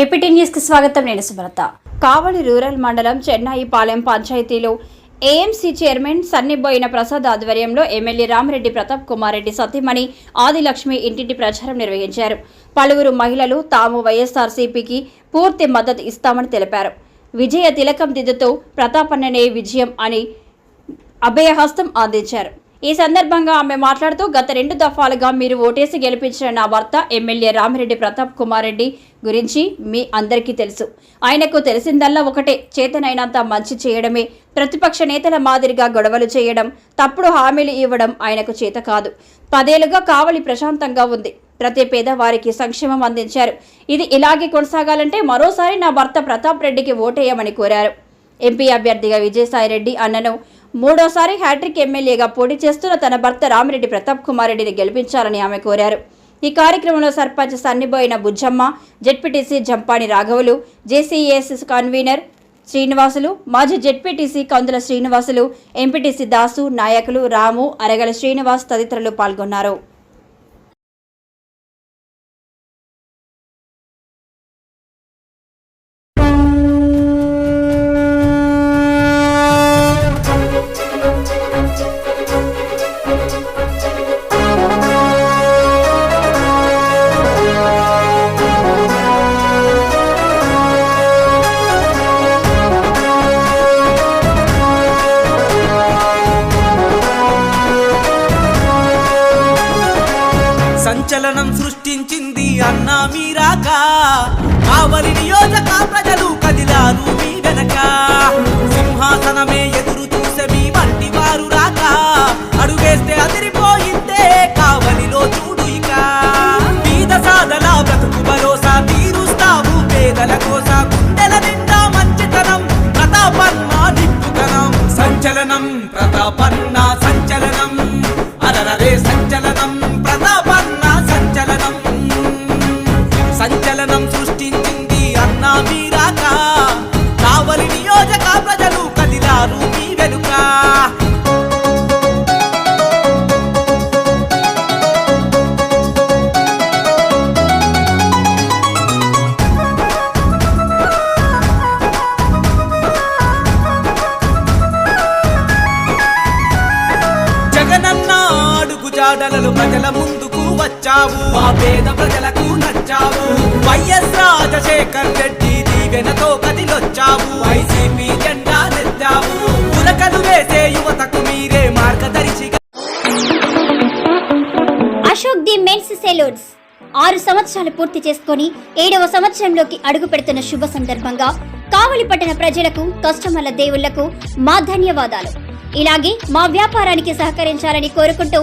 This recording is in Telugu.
ఏపీటీ న్యూస్కి స్వాగతం. నేను సుబ్రత కావలి రూరల్ మండలం చెన్నాయిపాలెం పంచాయతీలో ఏఎంసీ చైర్మన్ సన్నిబోయిన ప్రసాద్ ఆధ్వర్యంలో ఎమ్మెల్యే రామిరెడ్డి ప్రతాప్ కుమార్ రెడ్డి సతీమణి ఆదిలక్ష్మి ఇంటింటి ప్రచారం నిర్వహించారు. పలువురు మహిళలు తాము వైఎస్ఆర్సీపీకి పూర్తి మద్దతు ఇస్తామని తెలిపారు. విజయ తిలకం దిద్దుతో ప్రతాపన్ననే విజయం అని అభయహస్తం అందించారు. ఈ సందర్భంగా ఆమె మాట్లాడుతూ గత రెండు దఫాలుగా మీరు ఓటేసి గెలిపించిన నా భర్త ఎమ్మెల్యే రామిరెడ్డి ప్రతాప్ కుమార్ రెడ్డి గురించి మీ అందరికీ తెలుసు. ఆయనకు తెలిసిందల్లా ఒకటే చేతనైనంత మంచి చేయడమే. ప్రతిపక్ష నేతల మాదిరిగా గొడవలు చేయడం తప్పుడు హామీలు ఇవ్వడం ఆయనకు చేత కాదు. పదేళ్ళుగా కావలి ప్రశాంతంగా ఉంది. ప్రతి పేదవారికి సంక్షేమం అందించారు. ఇది ఇలాగే కొనసాగాలంటే మరోసారి నా భర్త ప్రతాప్ రెడ్డికి ఓటేయమని కోరారు. ఎంపీ అభ్యర్థిగా విజయసాయిరెడ్డి అన్నను మూడోసారి హ్యాట్రిక్ ఎమ్మెల్యేగా పోటీ చేస్తున్న తన భర్త రామిరెడ్డి ప్రతాప్ కుమార్ రెడ్డిని గెలిపించాలని ఆమె కోరారు. ఈ కార్యక్రమంలో సర్పంచ్ సన్నిబోయిన బుజ్జమ్మ జెడ్పీటీసీ జంపాని రాఘవులు జేసీఎస్ కన్వీనర్ శ్రీనివాసులు మాజీ జెడ్పీటీసీ కందుల శ్రీనివాసులు ఎంపీటీసీ దాసు నాయకులు రాము అరగల శ్రీనివాస్ తదితరులు పాల్గొన్నారు. సంచలనం సృష్టించింది అన్నా మీరాక. కావలి నియోజక ప్రజలు కదిలారు మీ వెనక. సింహాసనమే ఎదురు చూసే మీ వంటి వారు రాక. అడుగేస్తే అదిరిపోయిందే కావలిలో చూడు ఇక. బీద సాదల బ్రతుకు భరోసా తీరుస్తావు పేదల కోస. గుండెల నిండా మంచితనం ప్రతాపన్న నిప్పుతనం సంచలనం ప్రతాపన్నా మర్యాదలను ప్రజల ముందుకు వచ్చావు. మా పేద ప్రజలకు నచ్చావు. వైఎస్ రాజశేఖర్ రెడ్డి దీవెనతో కదిలొచ్చావు. వైసీపీ జెండా నెత్తావు. పులకలు వేసే యువతకు మీరే మార్గదర్శిగా అశోక్ ది మెన్స్ సెలూన్స్. ఆరు సంవత్సరాలు పూర్తి చేసుకొని ఏడవ సంవత్సరంలోకి అడుగు పెడుతున్న శుభ సందర్భంగా కావలి పట్టణ ప్రజలకు కస్టమర్ల దేవుళ్ళకు మా ధన్యవాదాలు. ఇలాగే మా వ్యాపారానికి సహకరించాలని కోరుకుంటూ